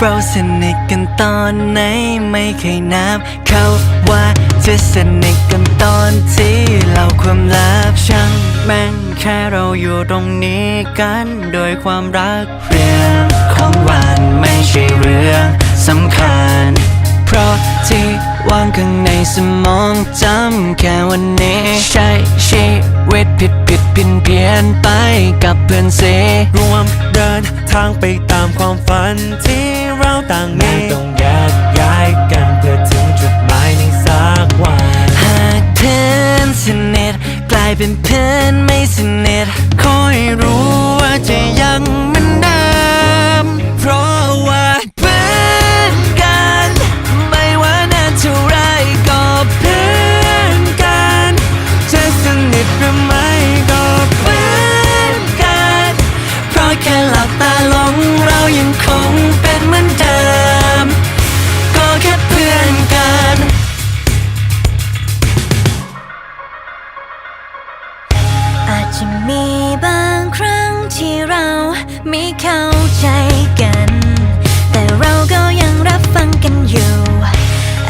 เราสนิทกันตอนไหนไม่เคยนับ เขาว่าจะสนิทกันตอนที่เราความลับช่างแม่งแค่เราอยู่ตรงนี้กันโดยความรักเรื่องของวันไม่ใช่เรื่องสำคัญ เพราะที่ว่างข้างในสมองจำแค่วันนี้ใช้ชี วิตผิดผิดเพี้ยนเพี้ยนไปกับเพื่อนเสรวมเดินทางไปตามความฝันที่เราต่างมีต้องแยกย้ายกันเพื่อถึงจุดหมายในสักวันหากเพื่อนสนิทกลายเป็นเพื่อน ไม่เข้าใจกัน แต่เราก็ยังรับฟังกันอยู่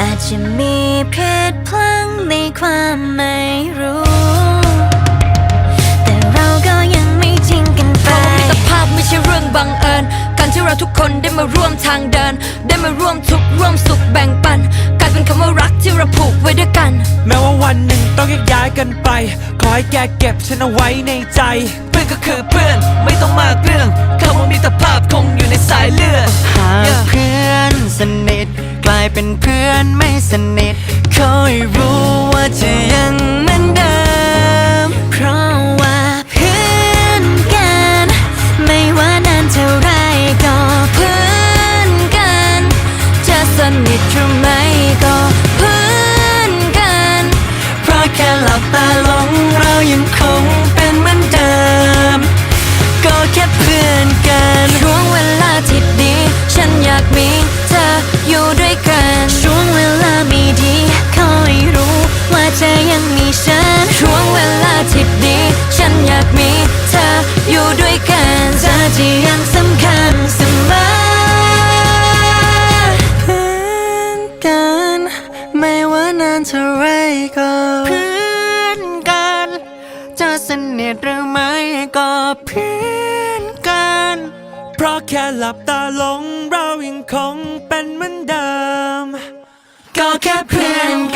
อาจจะมีเพศพลังในความไม่รู้ แต่เราก็ยังไม่ทิ้งกันไปมิตรภาพไม่ใช่เรื่องบังเอิญ เราทุกคนได้มาร่วมทางเดิน ได้มาร่วมทุกข์ร่วมสุขแบ่งปันกลายเป็นคำว่ารักที่เราผูกไว้ด้วยกัน แม้ว่าวันหนึ่งต้องแยกย้ายกันไป ขอให้แกเก็บฉันเอาไว้ในใจ เพื่อนก็คือเพื่อนไม่ต้องมากเรื่องคำว่ามิตรภาพคงอยู่ในสายเลือดหากเพื่อนสนิทกลายเป็นเพื่อนไม่สนิท นิทหรือไม่ก็เพื่อนกัน เพราะแค่หลับตาลงราานเท่าไรก็เพื่อนกัน จะสนิทหรือไม่ก็เพื่อนกัน เพราะแค่หลับตาลงเรายังคงเป็นเหมือนเดิม ก็แค่เพื่อนกัน